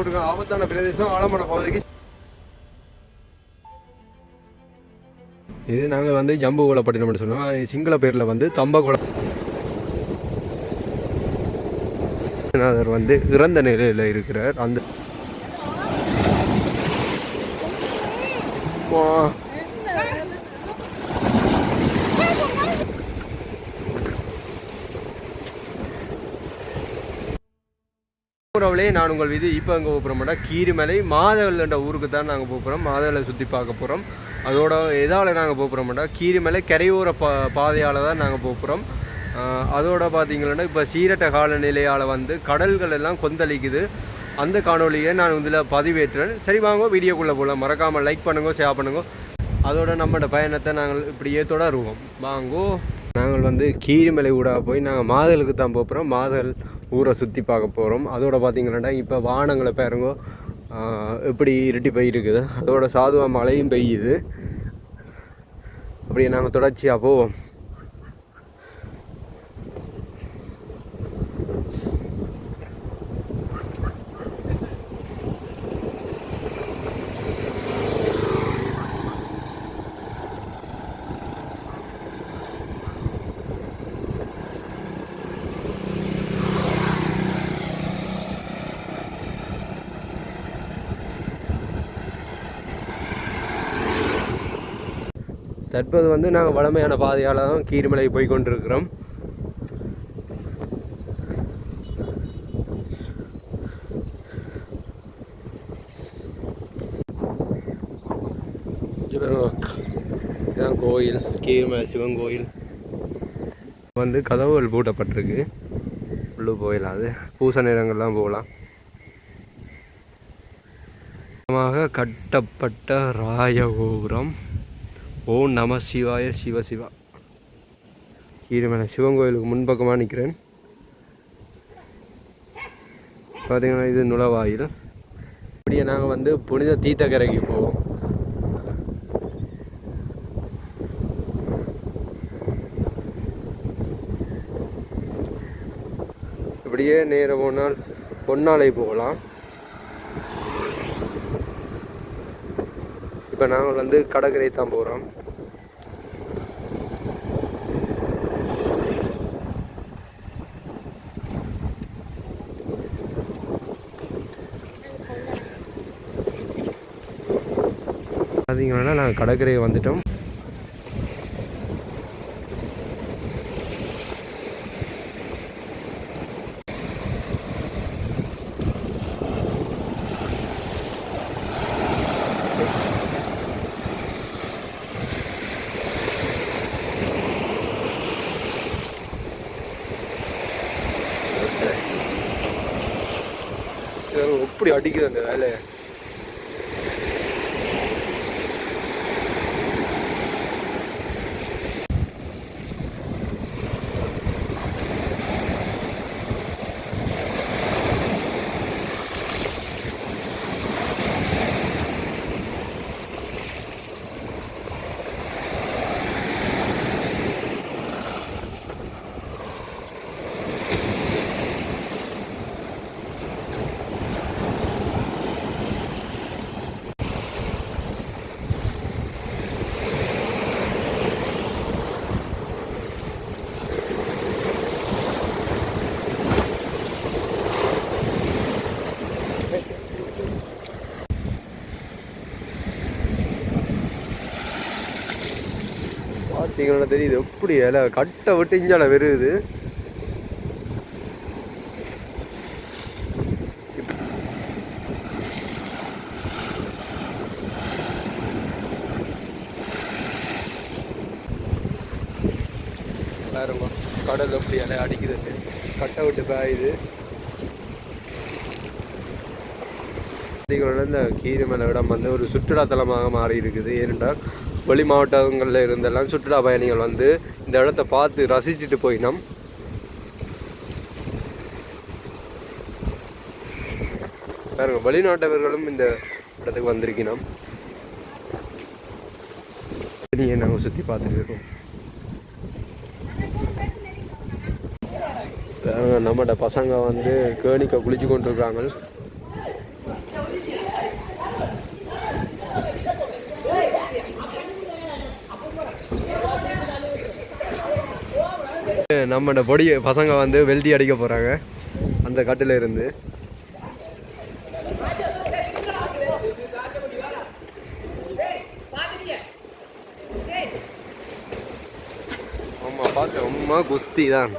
போட்டிருக்காங்க. ஆபத்தான பிரதேசம் ஆலமர பகுதிக்கு. இது நாங்கள் வந்து ஜம்பு கோலப்பட்டினம் சொல்லுவோம். சிங்கள பேரில் வந்து தம்பகோலம் வந்து இறந்த நிலையில் இருக்கிறார். அந்த நண்பர்களே நான் உங்கள் விதி இப்போ அங்கே போகிறோம்னா கீரிமலை மாதவல் என்ற ஊருக்கு தான் நாங்கள் போகிறோம் மாதவலை சுற்றி பார்க்க போகிறோம் அதோட எதால் நாங்கள் போகிறோம்னா கீரிமலை கரையோர பா பாதையால் தான் நாங்கள் போகிறோம் அதோட பார்த்தீங்கன்னா இப்போ சீரட்ட காலநிலையால் வந்து கடல்கள் எல்லாம் கொந்தளிக்குது. அந்த காணொலியை நான் இதில் பதிவேற்றுறேன். சரி வாங்க வீடியோக்குள்ளே போகலாம் மறக்காமல் லைக் பண்ணுங்க ஷேர் பண்ணுங்க. அதோட நம்மளோட பயணத்தை நாங்கள் இப்படியே தொடருவோம். வாங்கோ. நாங்கள் வந்து கீரிமலை ஊடாக போய் நாங்கள் மாதலுக்கு தான் போகிறோம் மாதல் ஊரை சுற்றி பார்க்க போகிறோம் அதோட பார்த்திங்கன்னா இப்போ வானங்களை பாருங்க. எப்படி இருட்டி போயிருக்குது. அதோட சாதுவா மழையும் பெய்யுது. அப்படியே நாங்கள் தொடர்ச்சியாக போவோம். தற்போது வந்து நாங்கள் வளமையான பாதையால் தான் கீரிமலை போய் கொண்டிருக்கிறோம். இதான் கோயில் கீரிமலை சிவன் கோயில். வந்து கதவுகள் பூட்டப்பட்டிருக்கு. உள்ளே போயிடலாம் அது. பூச நேரங்கள்லாம் போகலாம். கட்டப்பட்ட ராயகோபுரம். ஓம் நம சிவாய சிவ சிவா. கீரிமலை சிவன் கோயிலுக்கு முன்பக்கமாக நிற்கிறேன் பார்த்தீங்கன்னா இது நுழைவாயில். இப்படியே நாங்கள் வந்து புனித தீர்த்தக்கரைக்கு போவோம். இப்படியே நேர போனால் பொன்னாலை போகலாம். இப்போ நாங்கள் வந்து கடற்கரை தான் போகிறோம் பார்த்தீங்கன்னா நாங்கள் கடற்கரையை வந்துட்டோம். இது அடிக்குது அந்த வேலை. பார்த்தீங்கன்னா தெரியுது. எப்படி இலை கட்டை விட்டு இஞ்சால வருது. பாருங்க கடல் எப்படி இலை அடிக்குது கட்டை விட்டு பாயுது. இந்த கீரை மேல இடம் வந்து ஒரு சுற்றுலாத்தலமாக மாறி இருக்குது ஏனென்றால் வெளி மாவட்டங்களில் இருந்தெல்லாம் சுற்றுலா பயணிகள் வந்து இந்த இடத்த பார்த்து ரசிச்சுட்டு போயினோம். பாருங்க வெளிநாட்டவர்களும் இந்த இடத்துக்கு வந்திருக்கணும் நீங்க நாங்கள் சுற்றி பார்த்துட்டு இருக்கோம். பாருங்க நம்மட பசங்க வந்து கேணிக்க குளிச்சு இருக்கிறாங்க நம்ம பொடி பசங்க வந்து வெல்டி அடிக்க போகிறாங்க அந்த கட்டில் இருந்து. ஆமாம் பார்த்து அம்மா குஸ்தி தான்.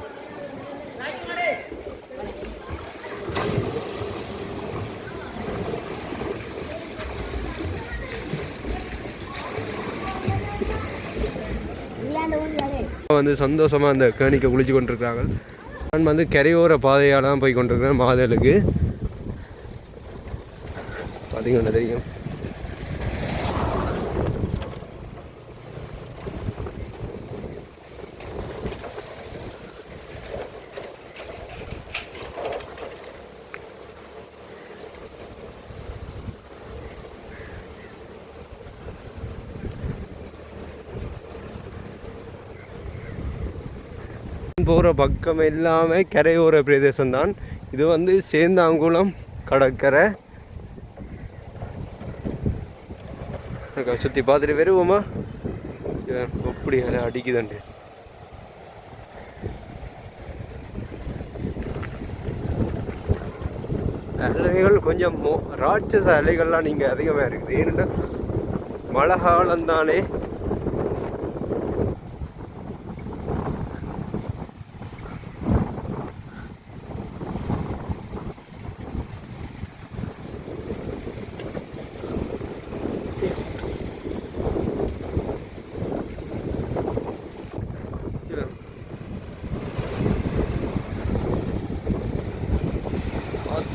வந்து சந்தோஷமாக அந்த கேணிக்கை குளிச்சு கொண்டிருக்கிறாங்க. நான் வந்து கரையோர பாதையால் தான் போய் கொண்டிருக்கிறேன் மாதலுக்கு பார்த்தீங்கன்னா தெரியும். போகிற பக்கம் எல்லாமே கரையோர பிரதேசம் தான் இது வந்து சேந்தாங்குளம் கடற்கரை. சுற்றி பார்த்துட்டு வருவோமா? எப்படி அலை அடிக்குதுண்டு அலைகள் கொஞ்சம் மோ ராட்சச அலைகள்லாம் நீங்கள் அதிகமாக இருக்குது. ஏன்னா மழை காலம்தானே.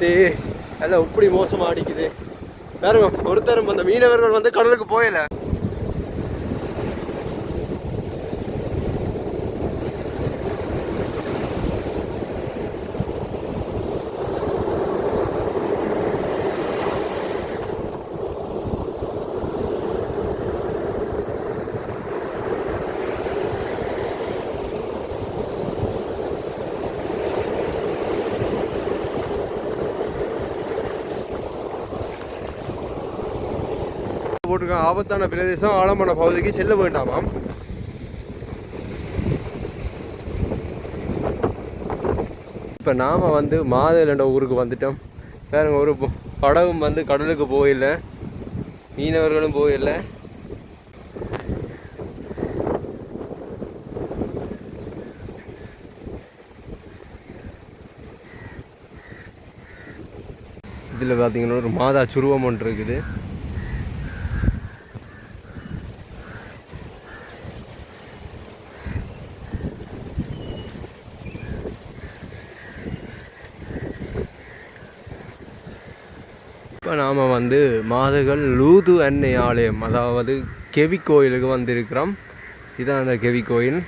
தானே எல்லாம் இப்படி மோசமாக அடிக்குது. பாருங்க ஒருத்தரும் அந்த மீனவர்கள் வந்து கடலுக்கு போயலை போட்டிருக்காங்க ஆபத்தான பிரதேசம் ஆழமான பகுதிக்கு செல்ல வேண்டாமாம். இப்போ நாம் வந்து மாதலண்ட ஊருக்கு வந்துட்டோம். பாருங்க ஒரு படகும் வந்து கடலுக்கு போயில்லை. மீனவர்களும் போயில்லை. இதில் பார்த்தீங்கன்னா ஒரு மாதா சுருவம் ஒன்று இருக்குது இப்போ நாம் வந்து மாதகள் லூது அன்னை ஆலயம் அதாவது கெவி கோயிலுக்கு வந்திருக்கிறோம். இதுதான் அந்த கெவி கோயில்.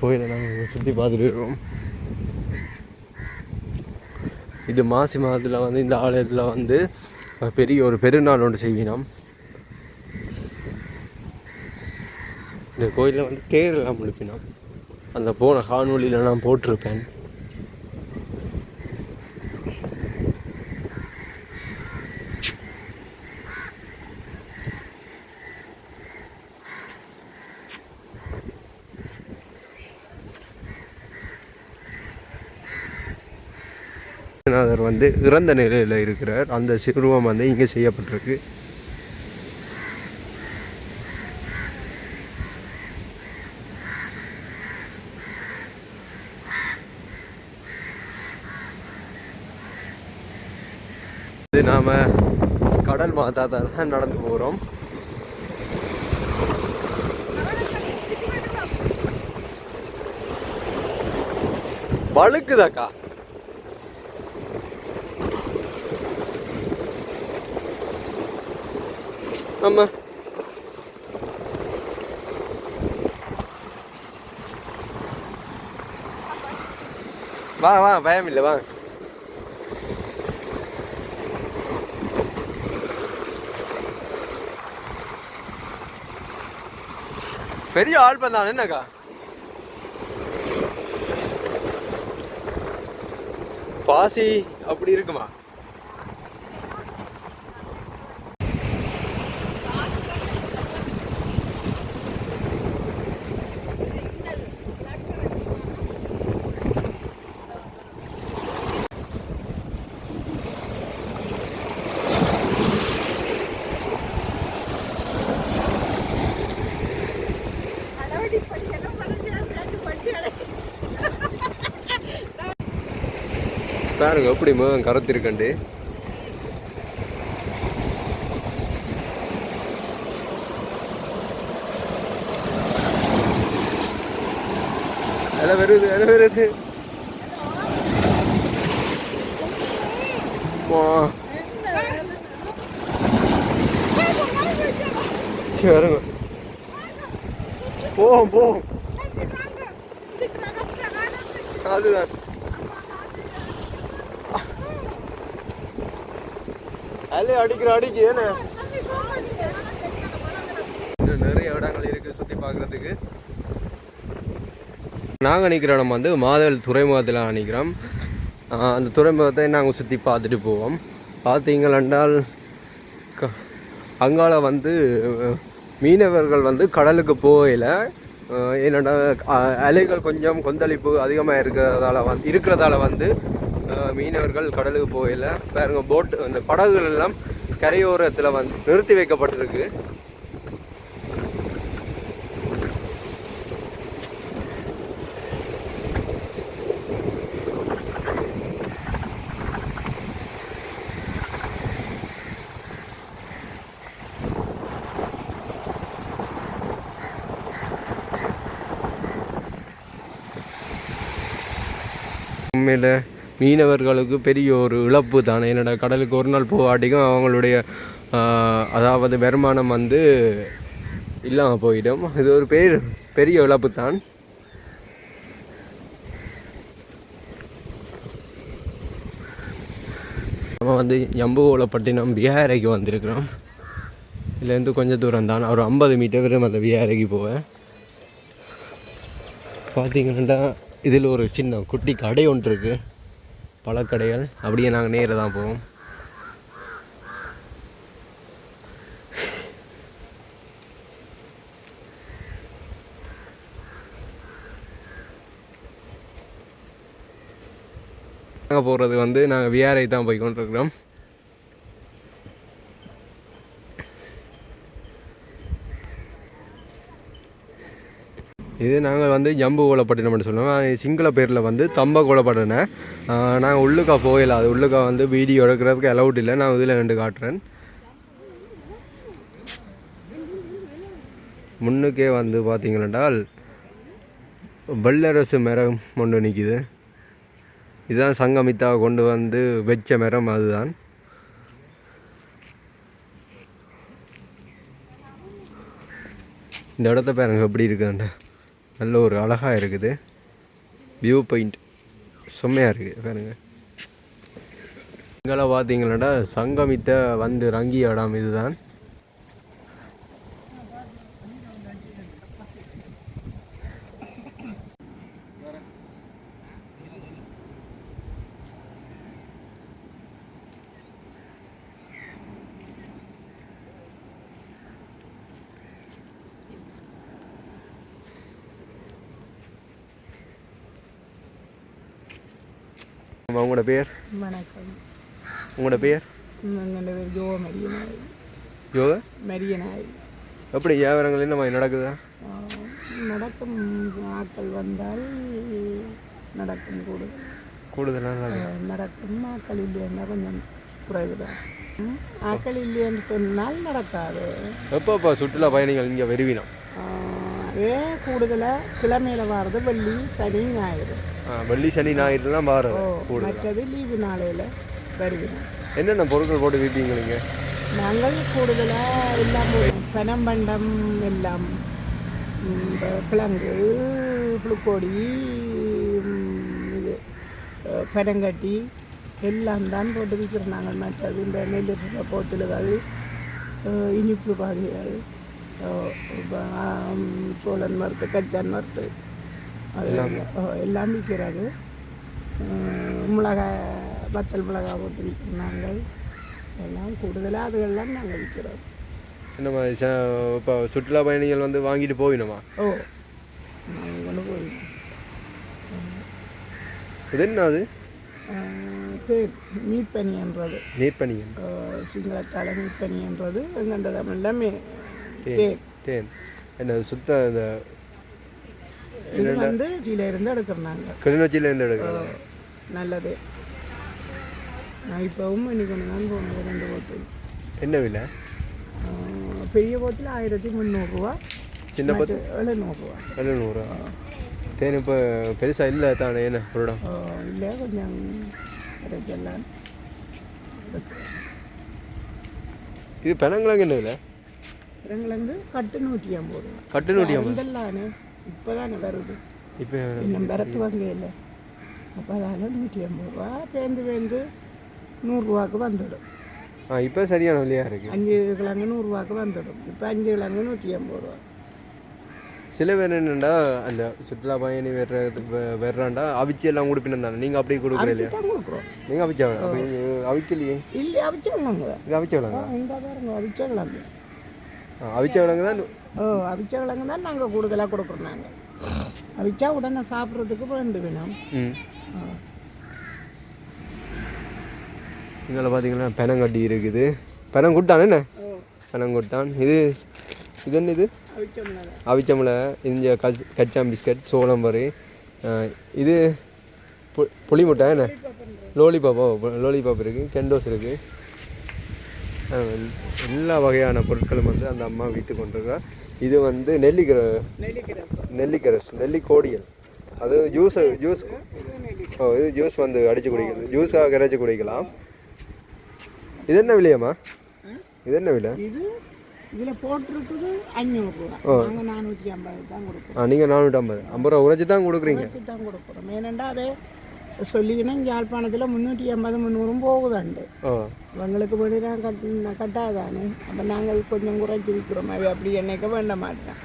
கோயிலை நாங்கள் சுற்றி பார்த்துட்டு இருக்கோம். இது மாசி மாதத்தில் வந்து இந்த ஆலயத்தில் வந்து பெரிய ஒரு பெருநாள் ஒன்று செய்வினோம் இந்த கோயிலில் வந்து தேரெல்லாம் முழுப்பினோம். அந்த போன காணொலியில் நான் போட்டிருப்பேன். விஸ்வநாதர் வந்து இறந்த நிலையில் இருக்கிறார். அந்த சிறுவம் வந்து இங்கே செய்யப்பட்டிருக்கு. இது நாம் கடல் மாதா தான் நடந்து போகிறோம் வழுக்குதாக்கா. ஆமாம் வா வா பயம் இல்லை வா. பெரிய ஆள் பண்ணான் என்னக்கா? பாசி அப்படி இருக்குமா? பாருங்க எப்படி முகம் கருத்திருக்கண்டு அலை வருது அலை வருது. வா. சரி, வருங்க போவோம் போவோம் அதுதான் அலே அடிக்கிற அடிக்கு ஏன இன்னும் நிறைய இடங்கள் இருக்கு சுத்தி பார்க்கறதுக்கு நாங்கள் நிற்கிற இடம் வந்து மாதவல் துறைமுகத்தில் நிற்கிறோம் அந்த துறைமுகத்தை நாங்கள் சுற்றி பார்த்துட்டு போவோம். பார்த்தீங்களென்றால் க அங்கால வந்து மீனவர்கள் வந்து கடலுக்கு போகல. என்னென்னா அலைகள் கொஞ்சம் கொந்தளிப்பு அதிகமாக இருக்கிறதால வந்து இருக்கிறதால வந்து மீனவர்கள் கடலுக்கு போகல. பாருங்க போட்டு அந்த படகுகள் எல்லாம் கரையோரத்தில் வந்து நிறுத்தி வைக்கப்பட்டிருக்கு. மீனவர்களுக்கு பெரிய ஒரு இழப்பு தானே. என்னடா கடலுக்கு ஒரு நாள் போகாட்டிக்கும் அவங்களுடைய அதாவது வருமானம் வந்து இல்லாமல் போயிடும். இது ஒரு பெரிய பெரிய இழப்பு தான். நம்ம வந்து எம்புகோலப்பட்டினம் விஹாரைக்கு வந்திருக்கிறோம். இதுலேருந்து கொஞ்சம் தூரம் தான். ஒரு ஐம்பது மீட்டர் வரும் அந்த விஹாரைக்கு போவேன். பார்த்தீங்கன்னா இதில் ஒரு சின்ன குட்டி கடை ஒன்று இருக்குது பழக்கடைகள். அப்படியே நாங்கள் நேரில் தான் போவோம். நாங்கள் போகிறது வந்து நாங்கள் விஆர்ஐ தான் போய் கொண்டிருக்கிறோம். இது நாங்கள் வந்து ஜம்பு கோலப்பட்டினம்னு சொல்லுவோம். சிங்கள பேரில் வந்து தம்ப கோலப்பட்டினேன் நாங்கள் உள்ளுக்கா போயிடல அது உள்ளுக்கா வந்து வீடியோ எடுக்கிறதுக்கு அலவுட் இல்லை. நான் இதில் ரெண்டு காட்டுறேன். முன்னுக்கே வந்து பார்த்தீங்கன்னால் வெள்ளரசு மரம் ஒன்று நிற்கிது இதுதான் சங்கமித்தா கொண்டு வந்து வச்ச மரம் அதுதான். இந்த இடத்த பாருங்க எப்படி இருக்குதுண்ட நல்ல ஒரு அழகாக இருக்குது. வியூ பாயிண்ட் செம்மையாக இருக்குது பாருங்க. இங்கெல்லாம் பார்த்தீங்களா சங்கமித்த வந்து ரங்கி இடம் இதுதான். உங்களோட பேர்? வணக்கம். உங்களோட பேர்? எங்களோட பேர் ஜோ மரியனாய். யோகா மரியனாய். எப்படி வியாபாரங்கள் என்ன மாதிரி நடக்குதா? நடக்கும். ஆட்கள் வந்தால் நடக்கும் கூடுதல் கூடுதலாக நடக்கும். ஆட்கள் இல்லைன்னா கொஞ்சம் குறைவுதான் ம், ஆட்கள் இல்லைன்னு சொன்னால் நடக்காது. எப்பப்போ சுற்றுலா பயணிகள் இங்கே வருவினோம் அதே கூடுதலாக கிழமையில வாரது வெள்ளி சனி ஞாயிறு. வெள்ளி சனி ஞாயிறு தான் கூடுதல் மற்றது லீவு நாளையில் வருவினோம் என்னென்ன பொருட்கள் போட்டு விற்பீங்க நீங்கள் நாங்கள் கூடுதலாக எல்லாம். பனம்பண்டம் எல்லாம் கிழங்கு புழுக்கோடி இது பனங்கட்டி எல்லாம் தான் போட்டு விற்கிறோம் நாங்கள். மற்றது இந்த நெல் போத்தல்கள் இனிப்பு வகைகள் சோழன் மரத்து கச்சான் மரத்து அது ஓ, எல்லாம் விற்கிறது மிளகாய் வத்தல் மிளகாய் போட்டு விற்கிறோம் நாங்கள் எல்லாம் கூடுதலாக அதுகள்லாம் நாங்கள் விற்கிறோம். ச- இப்போ சுற்றுலா பயணிகள் வந்து வாங்கிட்டு போயிடுமா? ஓ நாங்கள் கொண்டு போய் இது என்ன அது? தேர் மீட்பனின்றது நீர்ப்பனியன் சிங்களத்தால் மீட்பனின்றது எங்கண்ட தமிழில் மே தேர் தேன். தேன். என்ன சுத்த இந்த இது வந்து கீழே இருந்து எடுக்கிறோம் நாங்கள் கிளிநொச்சியிலேருந்து எடுக்கிறது நல்லது. நான் இப்போவும் இன்னைக்கு ஒன்று தான் போனது ரெண்டு போத்தில் என்ன விலை? பெரிய போத்தில் ஆயிரத்தி முந்நூறுரூவா சின்ன பத்து? எழுநூறுவா. எழுநூறா. தேன் இப்போ பெருசாக இல்லை தானே என்ன ஒரு இடம் இல்லை கொஞ்சம் கிடைக்கலாம் இது பெனங்கிழங்கு என்ன விலை? இடங்கள்ந்து கட்டு நூற்றி ஐம்பது ரூபா. கட்டு நூற்றி ஐம்பது. இப்போ தானே வருது. இப்போ இன்னும் பரத்து வாங்க இல்லை அப்போ அதால் நூற்றி ஐம்பது ரூபா பேந்து பேந்து நூறுரூவாக்கு வந்துடும். ஆ இப்போ சரியான விலையாக இருக்குது அஞ்சு கிழங்கு நூறுரூவாக்கு வந்துடும். இப்போ அஞ்சு கிழங்கு நூற்றி ஐம்பது ரூபா. சில பேர் என்னென்னா அந்த சுற்றுலா பயணி வர்றது வ- வர்றாண்டா அவிச்சி எல்லாம் கொடுப்பினு தானே நீங்கள் அப்படி கொடுக்குற இல்லையா நீங்கள் அவிச்சா அப்போ அவிக்கலையே? இல்லை அவிச்ச அவிச்ச இந்த பாருங்க அவிச்ச ஆ, அவிச்ச விலங்கு தான் ஓ அவிச்ச கிழங்கு தான் நாங்கள் கூடுதலாக கொடுக்குறோம் நாங்கள் அவிச்சா உடனே சாப்பிட்றதுக்கு வேண்டு வேணும். இங்கே பார்த்தீங்கன்னா பெனங்கட்டி இருக்குது. பெனங்குட்டான் என்ன? பெனங்குட்டான். இது இது என்ன இது? அவிச்ச மிளகா. அவிச்சமில் இஞ்ச கச் கச்சாம் பிஸ்கட் சோளம்பரு இது பு புளி முட்டை என்ன லோலிபாப்போ லோலிபாப் இருக்குது கெண்டோஸ் இருக்குது எல்லா வகையான பொருட்களும் வந்து அந்த அம்மா விற்று கொண்டிருக்கா. இது வந்து நெல்லிக்கிற நெல்லிக்கரஸ் நெல்லிக்கோடியல். அது ஜூஸ் ஜூஸ் ஓ இது ஜூஸ் வந்து அடித்து குடிக்கிறது. ஜூஸாக கரைச்சி குடிக்கலாம். இது என்ன விலையாம்மா? இது என்ன விலை? இது இதில் போட்டிருக்குது அஞ்சூறுரூவா நாங்கள் நானூற்றி ஐம்பது தான் கொடுக்குறோம். ஆ நீங்கள் நானூற்றம்பது ஐம்பது. ரூபா உரைச்சி தான் கொடுக்குறீங்க. குறைச்சி தான் கொடுக்குறோம். ஏனெண்டா அதே சொல்லிக்கினா யாழ்ப்பாணத்தில் முந்நூற்றி ஐம்பது முந்நூறும் போகுதாண்டு. அவங்களுக்கு வேண்டி தான் கட் கட்டாதானே. அப்போ நாங்கள் கொஞ்சம் குறைச்சி விற்கிறோம் அவை அப்படி என்னைக்க வேண்ட மாட்டேன்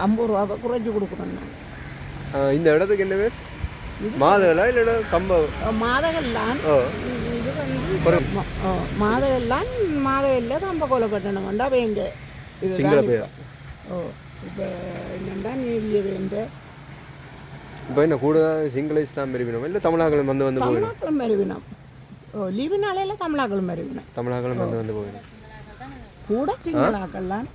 ஐம்பது ரூபாவை குறைச்சி கொடுக்குறோம் ஆ, இந்த இடத்துக்கு என்ன பேர்? மாதவிலா இல்லைன்னா கம்ப? மாதகல்லாம் ஓ இது வந்து ம- ஓ, மாதகல்லாம் மாதகல்ல கம்ப கொலை கட்டணம் வந்தா வேங்க இது ஓ இப்போ என்னண்டா நேவிய வேண்ட? இப்போ என்ன கூட சிங்களைஸ் தான் பெருவினோம்? இல்லை தமிழாக்களும் வந்து வந்து போயிடும் தமிழாக்களும் மருவினம் ஓ லீவு நாளையில தமிழாக்களும் மருவினம் தமிழாக்களும் வந்து வந்து போயிடும் கூட சிங்களாக்கெல்லாம்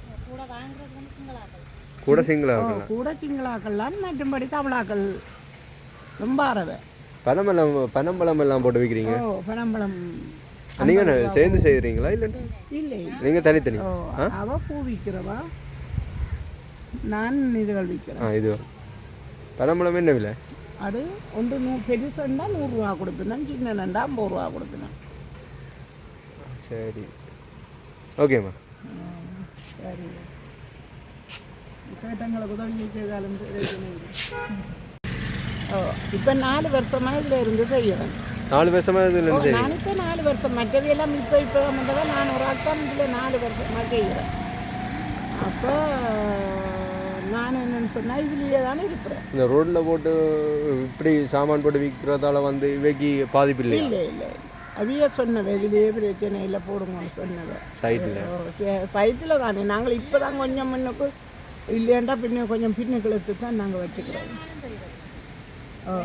கூட சிங்களா ஓ, கூட சிங்களாக்கெல்லாம் மற்றும்படி தமிழாக்கள் ரொம்ப அறவை. பனமெல்லாம் பனம்பழம் எல்லாம் போட்டு விற்கிறீங்க ஓ பனம்பழம். நீங்கள் சேர்ந்து செய்கிறீங்களா இல்லைன்னா இல்லை? நீங்கள் தனித்தனி? அவ பூ விற்கிறவா நான் இதுகள் விற்கிறேன் ஆ இது பனம்பழம் என்ன விலை? அது ஒன்று நூ பெருசுண்டா நூறுரூவா கொடுப்பினேன் சின்னண்டா ஐம்பது ரூபா கொடுப்பினேன் சரி. ஓகேம்மா சரி கேட்டங்களுக்கு உதவி செய்தாலும் இப்போ நாலு வருஷமாக இதில் இருந்து செய்கிறேன் நாலு வருஷமாக இதுல இருந்து நான் இப்போ நாலு வருஷம். மற்றவையெல்லாம் இப்போ இப்போ வந்ததான் நான் ஒரு தான் இதில் நாலு வருஷமாக செய்கிறேன் அப்போ நான் என்னன்னு சொன்னால் இதுலேயே தானே இருக்கிறேன். இந்த ரோட்டில் போட்டு இப்படி சாமான் போட்டு விற்கிறதால வந்து இவைக்கு பாதிப்பு இல்லையா இல்லை இல்லை. அவிய சொன்னவை இதுலேயே பிரச்சனை இல்லை போடுங்கன்னு சொன்னவை சைட்டில் சைட்டில் தானே. நாங்கள் இப்போ தான் கொஞ்சம் முன்னுக்கு இல்லையாண்டா பின்ன கொஞ்சம் பின்னுக்கு எடுத்து தான் நாங்கள் வச்சுக்கிறோம். ஓ.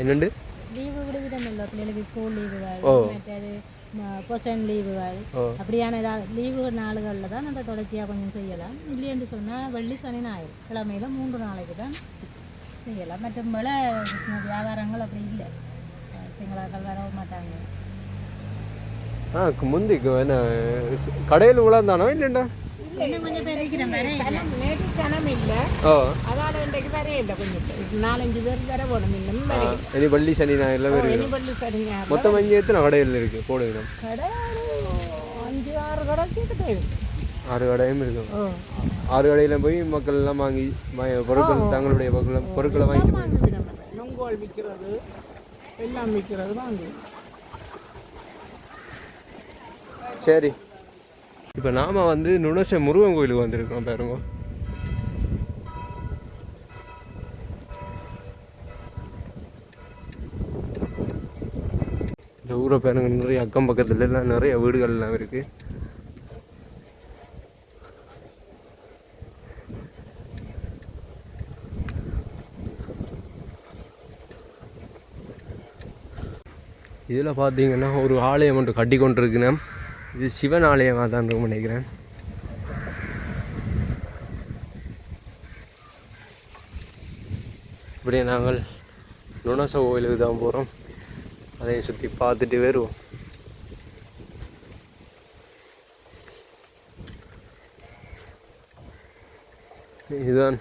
என்னண்டு? பிள்ளைகளுக்கு ஸ்கூல் லீவுகள். மற்றது பர்சன் லீவுகள் ஓ. அப்படியான ஏதாவது லீவு நாளுகளில் தான் தொடர்ச்சியாக கொஞ்சம் செய்யலாம். இல்லைன்னு சொன்னால் வெள்ளி சனி ஞாயிறு கிழமையில மூன்று நாளைக்கு தான் செய்யலாம். மற்ற மேலே வியாபாரங்கள் அப்படி இல்லை. சிங்களாக்கள் வரவும் மாட்டாங்க. ஆ முந்தி என்ன கடையில் உழந்தானோ இல்லைண்டா இன்னும் கொஞ்சம் பேர் இருக்கிறேன் வேற சனம் நேற்று சனம் இல்லை. ஓ. அதால் இன்றைக்கு வரே இல்லை கொஞ்சம். பேர். நாலஞ்சு பேர் வர போகணும் இன்னும் ஆ, வரே இனி வள்ளி சனி ஞாயிறுல வருவீங்க எனிபள்ளி சரிங்க மொத்தம் அஞ்சு எத்தனை கடையில் இருக்குது போடுவீங்க கடை அஞ்சு ஆறு கடை கிட்ட இருக்கு ஆறு கடையும் இருக்கும். ஆறு கடையில் போய் மக்கள் எல்லாம் வாங்கி பொருட்கள் தங்களுடைய பொருட்களை பொருட்களை வாங்கிட்டு போய் நொங்கோல் விற்கிறது எல்லாம் விற்கிறது சரி. இப்போ நாம் வந்து நுணசை முருகன் கோயிலுக்கு வந்திருக்கோம் பாருங்க. இந்த ஊரை பாருங்க நிறைய அக்கம் பக்கத்துல எல்லாம் நிறைய வீடுகள் எல்லாம் இதில் பார்த்தீங்கன்னா ஒரு ஆலயம் ஒன்று கட்டி கொண்டிருக்கிறேன் இது சிவன் ஆலயமாக தான் இருக்கும் நினைக்கிறேன். இப்படியே நாங்கள் நுணச கோயிலுக்கு தான் போகிறோம் அதை சுற்றி பார்த்துட்டு வருவோம். இதுதான்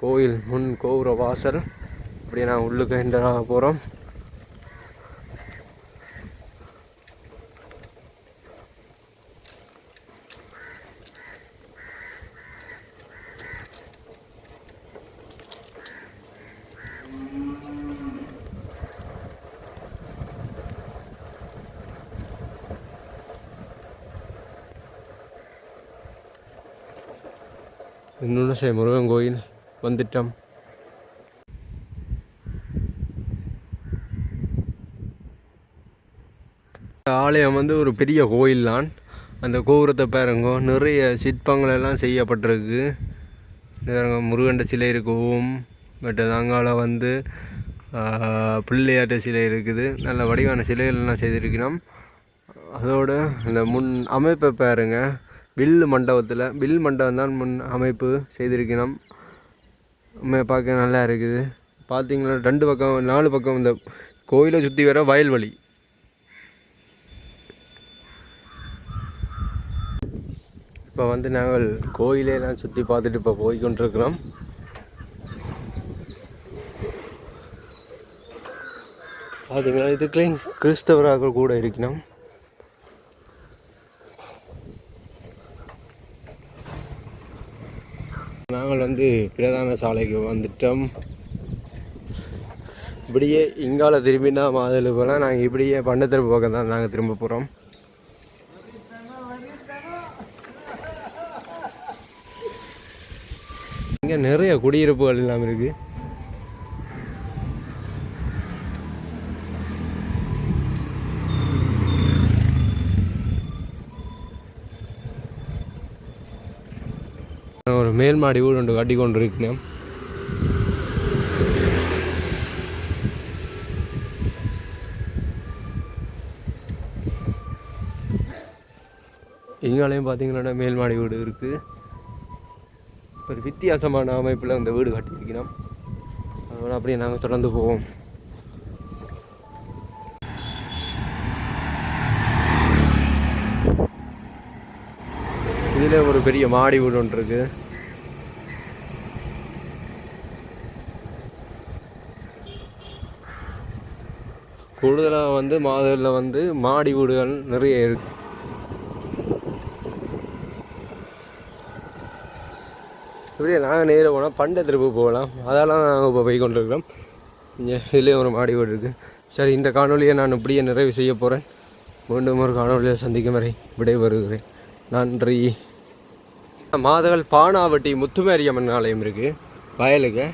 கோயில் முன் கோபுர வாசல் அப்படியே நான் உள்ளுக்கு என்டர் போகிறோம் நுணசை முருகன் கோயில் வந்துட்டோம் ஆலயம் வந்து ஒரு பெரிய கோயில் தான் அந்த கோபுரத்தை பாருங்க நிறைய சிற்பங்கள் எல்லாம் செய்யப்பட்டிருக்கு பாருங்க முருகண்ட சிலை இருக்கும் பட் அங்கால வந்து பிள்ளையாட்ட சிலை இருக்குது நல்ல வடிவான சிலைகள்லாம் எல்லாம் செய்திருக்கணும் அதோட இந்த முன் அமைப்பை பாருங்கள் வில் மண்டபத்தில் வில் மண்டபம் தான் முன் அமைப்பு செய்திருக்கணும். பார்க்க நல்லா இருக்குது. பார்த்தீங்களா? ரெண்டு பக்கம் நாலு பக்கம் இந்த கோயிலை சுற்றி வர வயல்வெளி இப்போ வந்து நாங்கள் கோயிலெல்லாம் சுற்றி பார்த்துட்டு இப்போ போய் கொண்டிருக்கிறோம். பார்த்தீங்களா? இதுக்குள்ளேயும் கிறிஸ்தவராக கூட இருக்கணும். நாங்கள் வந்து பிரதான சாலைக்கு வந்துட்டோம். இப்படியே இங்கால திரும்பினா மாதிரி போகலாம் நாங்கள் இப்படியே பண்ணத்திருப்பு பக்கம் தான் நாங்கள் திரும்ப போகிறோம் இங்கே நிறைய குடியிருப்புகள் எல்லாம் இருக்குது மேல்மாடி மேல் மாடி வீடு ஒன்று கட்டி கொண்டு இருக்கேன் இங்காலையும் பார்த்தீங்கன்னா மேல்மாடி வீடு இருக்குது ஒரு வித்தியாசமான அமைப்பில் இந்த வீடு கட்டியிருக்கிறோம். அதோட அப்படியே நாங்கள் தொடர்ந்து போவோம். இதில் ஒரு பெரிய மாடி வீடு ஒன்று இருக்குது கூடுதலாக வந்து மாதூரில் வந்து மாடி வீடுகள் நிறைய இருக்கு. இப்படியே நாங்கள் நேரில் போனால் பண்டை திருப்பு போகலாம். அதெல்லாம் நாங்கள் இப்போ போய் கொண்டிருக்கிறோம். இங்கே இதுலேயே ஒரு மாடி வீடு இருக்குது சரி இந்த காணொலியை நான் இப்படியே நிறைவு செய்ய போகிறேன் மீண்டும் ஒரு காணொலியை சந்திக்கும் வரை விடைபெறுகிறேன். நன்றி. மாதகள் பானாவட்டி முத்துமாரியம்மன் ஆலயம் இருக்குது வயலுக்கு.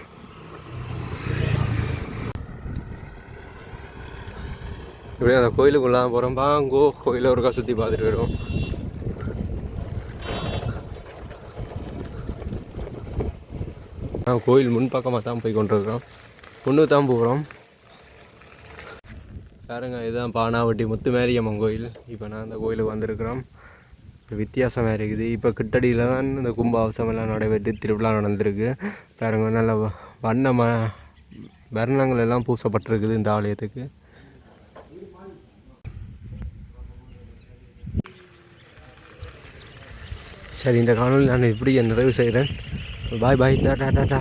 இப்படியே அந்த கோயிலுக்குள்ள போகிறோம் பாங்கோ கோயிலை ஒருக்கா சுற்றி பார்த்துட்டு வரும் நான் கோயில் முன்பக்கமாக தான் போய் கொண்டிருக்கிறோம். ஒன்று தான் போகிறோம் பாருங்க இதுதான் பானாவட்டி முத்துமாரியம்மன் கோயில். இப்போ நான் அந்த கோயிலுக்கு வந்திருக்கிறோம். வித்தியாசமாக இருக்குது. இப்போ கிட்டடியில் தான் இந்த கும்பாவசம் எல்லாம் நடைபெற்று திருவிழா நடந்திருக்கு. பாருங்க நல்ல வ- வண்ண வர்ணங்கள் எல்லாம் பூசப்பட்டிருக்குது இந்த ஆலயத்துக்கு. சரி இந்த காணொலி நான் இப்படி நிறைவு செய்கிறேன். பாய் பாய் டாடா டாடா